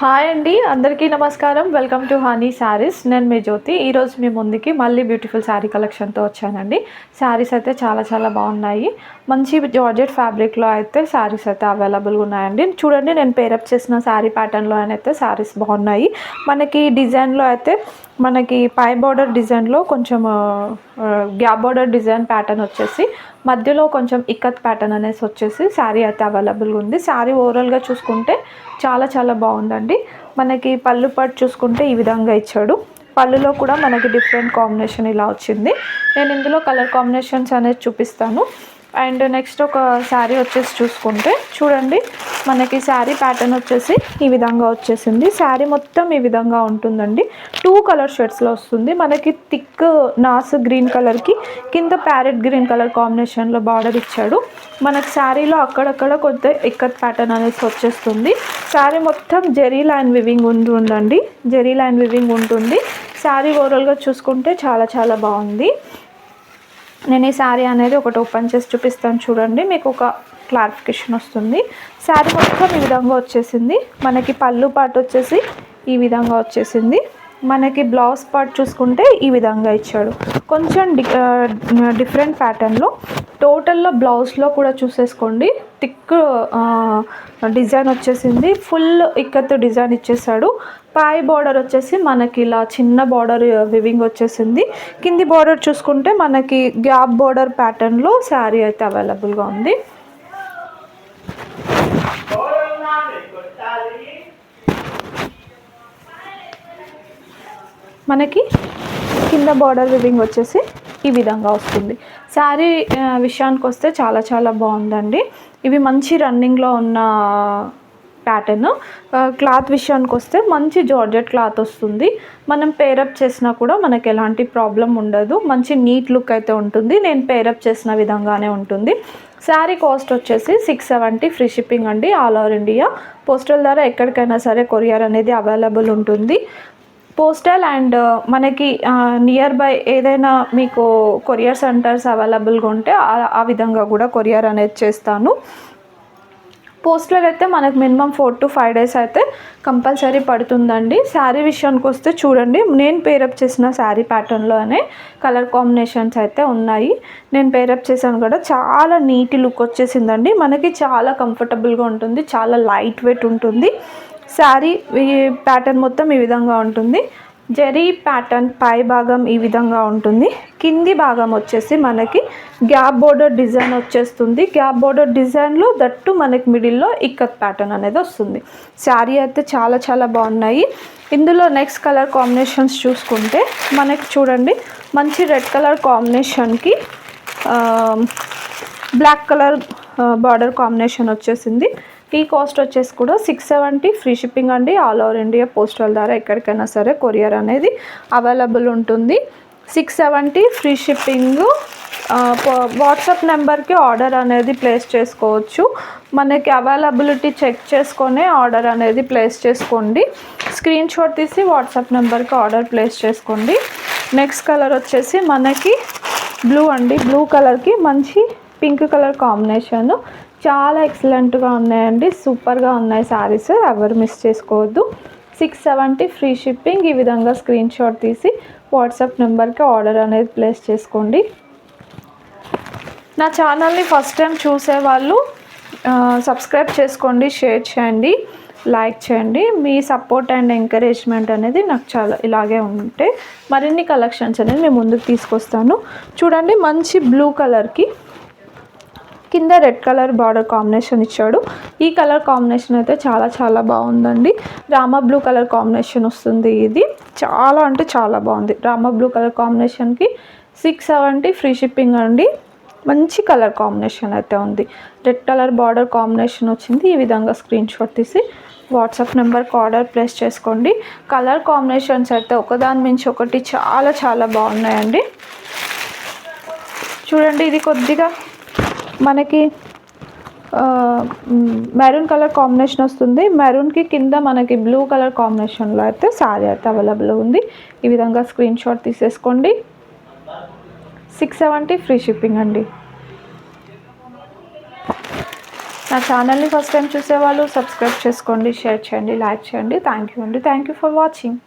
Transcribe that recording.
Hi అండి అందరికీ నమస్కారం. వెల్కమ్ టు హనీ శారీస్ నేను మీ జ్యోతి. ఈరోజు మీ ముందుకి మళ్ళీ బ్యూటిఫుల్ శారీ కలెక్షన్తో వచ్చానండి. శారీస్ అయితే చాలా చాలా బాగున్నాయి. మంచి జార్జెట్ ఫ్యాబ్రిక్లో అయితే శారీస్ అయితే అవైలబుల్గా ఉన్నాయండి. చూడండి నేను పేరప్ చేసిన శారీ ప్యాటర్న్లో అయితే శారీస్ బాగున్నాయి. మనకి డిజైన్లో అయితే మనకి పై బార్డర్ డిజైన్లో కొంచెం గ్యాప్ బార్డర్ డిజైన్ ప్యాటర్న్ వచ్చేసి మధ్యలో కొంచెం ఇక్కత్ ప్యాటర్న్ అనేసి వచ్చేసి శారీ అయితే అవైలబుల్గా ఉంది. శారీ ఓవరాల్గా చూసుకుంటే చాలా చాలా బాగుందండి. మనకి పళ్ళు పట్టు చూసుకుంటే ఈ విధంగా ఇచ్చాడు. పళ్ళులో కూడా మనకి డిఫరెంట్ కాంబినేషన్ ఇలా వచ్చింది. నేను ఇందులో కలర్ కాంబినేషన్స్ అనేది చూపిస్తాను. అండ్ నెక్స్ట్ ఒక శారీ వచ్చేసి చూసుకుంటే చూడండి మనకి శారీ ప్యాటర్న్ వచ్చేసి ఈ విధంగా వచ్చేసింది. శారీ మొత్తం ఈ విధంగా ఉంటుందండి. టూ కలర్ షేడ్స్లో వస్తుంది. మనకి థిక్ నాస్ గ్రీన్ కలర్కి కింద ప్యారెట్ గ్రీన్ కలర్ కాంబినేషన్లో బార్డర్ ఇచ్చాడు. మనకి శారీలో అక్కడక్కడ కొంత ఇక్కత్ ప్యాటర్న్ అనేసి వచ్చేస్తుంది. శారీ మొత్తం జెరీ లైన్ వివింగ్ ఉంటుందండి జెరీ లైన్ వివింగ్ ఉంటుంది శారీ ఓవరాల్గా చూసుకుంటే చాలా చాలా బాగుంది. నేను ఈ శారీ అనేది ఒకటి ఓపెన్ చేసి చూపిస్తాను చూడండి. మీకు ఒక క్లారిఫికేషన్ వస్తుంది. శారీ మొత్తం ఈ విధంగా వచ్చేసింది. మనకి పళ్ళు పాటు వచ్చేసి ఈ విధంగా వచ్చేసింది. మనకి బ్లౌజ్ పార్ట్ చూసుకుంటే ఈ విధంగా ఇచ్చాడు. కొంచెం డి డిఫరెంట్ ప్యాటర్న్లో టోటల్లో బ్లౌజ్లో కూడా చూసేసుకోండి. టిక్ డిజైన్ వచ్చేసింది. ఫుల్ ఇక్కత్ డిజైన్ ఇచ్చేసాడు. పై బార్డర్ వచ్చేసి మనకి ఇలా చిన్న బార్డర్ వివింగ్ uh, వచ్చేసింది. కింది బార్డర్ చూసుకుంటే మనకి గ్యాప్ బార్డర్ ప్యాటర్న్లో శారీ అయితే అవైలబుల్గా ఉంది. మనకి కింద బార్డర్ వివింగ్ వచ్చేసి ఈ విధంగా వస్తుంది. శారీ uh, విషయానికి వస్తే చాలా చాలా బాగుందండి. ఇవి మంచి రన్నింగ్లో ఉన్న ప్యాటర్న్ క్లాత్ విషయానికి వస్తే మంచి జార్జెట్ క్లాత్ వస్తుంది. మనం పేరప్ చేసినా కూడా మనకి ఎలాంటి ప్రాబ్లం ఉండదు. మంచి నీట్ లుక్ అయితే ఉంటుంది. నేను పేరప్ చేసిన విధంగానే ఉంటుంది. శారీ కాస్ట్ వచ్చేసి సిక్స్ సెవెంటీ ఫ్రీ షిప్పింగ్ అండి ఆల్ ఓవర్ ఇండియా పోస్టల్ ద్వారా ఎక్కడికైనా సరే కొరియర్ అనేది అవైలబుల్ ఉంటుంది. పోస్టల్ అండ్ మనకి నియర్ బై ఏదైనా మీకు కొరియర్ సెంటర్స్ అవైలబుల్గా ఉంటే ఆ- ఆ విధంగా కూడా కొరియర్ అనేది చేస్తాను. పోస్టల్ అయితే మనకు minimum four to five days అయితే కంపల్సరీ పడుతుందండి. శారీ విషయానికి వస్తే చూడండి నేను పేరప్ చేసిన శారీ ప్యాటర్న్లోనే కలర్ కాంబినేషన్స్ అయితే ఉన్నాయి. నేను పేరప్ చేశాను కూడా చాలా నీట్ లుక్ వచ్చేసిందండి. మనకి చాలా కంఫర్టబుల్గా ఉంటుంది చాలా లైట్ వెయిట్ ఉంటుంది. శారీ ప్యాటర్న్ మొత్తం ఈ విధంగా ఉంటుంది. జరీ ప్యాటర్న్ పై భాగం ఈ విధంగా ఉంటుంది. కింది భాగం వచ్చేసి మనకి గ్యాప్ బోర్డర్ డిజైన్ వచ్చేస్తుంది. గ్యాప్ బోర్డర్ డిజైన్లో దట్టు మనకి మిడిల్లో ఇక్కత్ ప్యాటర్న్ అనేది వస్తుంది. శారీ అయితే చాలా చాలా బాగున్నాయి. ఇందులో నెక్స్ట్ కలర్ కాంబినేషన్స్ చూసుకుంటే మనకి చూడండి మంచి రెడ్ కలర్ కాంబినేషన్కి బ్లాక్ కలర్ బార్డర్ కాంబినేషన్ వచ్చేసింది. ఈ కాస్ట్ వచ్చేసి కూడా సిక్స్ సెవెంటీ ఫ్రీ షిప్పింగ్ అండి. ఆల్ ఓవర్ ఇండియా పోస్టల్ ద్వారా ఎక్కడికైనా సరే కొరియర్ అనేది అవైలబుల్ ఉంటుంది. Six seventy free shipping WhatsApp నెంబర్కి ఆర్డర్ అనేది ప్లేస్ చేసుకోవచ్చు. మనకి అవైలబిలిటీ చెక్ చేసుకొని ఆర్డర్ అనేది ప్లేస్ చేసుకోండి. స్క్రీన్ షాట్ తీసి వాట్సాప్ నెంబర్కి ఆర్డర్ ప్లేస్ చేసుకోండి. నెక్స్ట్ కలర్ వచ్చేసి మనకి బ్లూ అండి. బ్లూ కలర్కి మంచి పింక్ కలర్ కాంబినేషన్ చాలా ఎక్సలెంట్గా ఉన్నాయండి. సూపర్గా ఉన్నాయి శారీస్ ఎవరు మిస్ చేసుకోవద్దు. సిక్స్ సెవెంటీ ఫ్రీ షిప్పింగ్ ఈ విధంగా స్క్రీన్ షాట్ తీసి వాట్సాప్ నెంబర్కి ఆర్డర్ అనేది ప్లేస్ చేసుకోండి. నా ఛానల్ని ఫస్ట్ టైం చూసేవాళ్ళు సబ్స్క్రైబ్ చేసుకోండి షేర్ చేయండి లైక్ చేయండి. మీ సపోర్ట్ అండ్ ఎంకరేజ్మెంట్ అనేది నాకు చాలా ఇలాగే ఉంటే మరిన్ని కలెక్షన్స్ అనేది మేము ముందుకు తీసుకొస్తాను. చూడండి మంచి బ్లూ కలర్కి కింద రెడ్ కలర్ బార్డర్ కాంబినేషన్ ఇచ్చాడు. ఈ కలర్ కాంబినేషన్ అయితే చాలా చాలా బాగుందండి. రామ బ్లూ కలర్ కాంబినేషన్ వస్తుంది ఇది. చాలా అంటే చాలా బాగుంది. రామ బ్లూ కలర్ కాంబినేషన్కి సిక్స్ సెవెంటీ ఫ్రీ షిప్పింగ్ అండి. మంచి కలర్ కాంబినేషన్ అయితే ఉంది. రెడ్ కలర్ బార్డర్ కాంబినేషన్ వచ్చింది. ఈ విధంగా స్క్రీన్ షాట్ తీసి వాట్సాప్ నెంబర్కి ఆర్డర్ ప్లేస్ చేసుకోండి. కలర్ కాంబినేషన్స్ అయితే ఒకదాని మించి ఒకటి చాలా చాలా బాగున్నాయండి. చూడండి ఇది కొద్దిగా మనకి మెరూన్ కలర్ కాంబినేషన్ వస్తుంది. మెరూన్కి కింద మనకి బ్లూ కలర్ కాంబినేషన్లో అయితే శారీ అయితే అవైలబుల్ ఉంది. ఈ విధంగా స్క్రీన్ షాట్ తీసేసుకోండి. సిక్స్ సెవెంటీ ఫ్రీ షిప్పింగ్ అండి. నా ఛానల్ని ఫస్ట్ టైం చూసేవాళ్ళు సబ్స్క్రైబ్ చేసుకోండి షేర్ చేయండి లైక్ చేయండి. థ్యాంక్ యూ అండి. Thank you for watching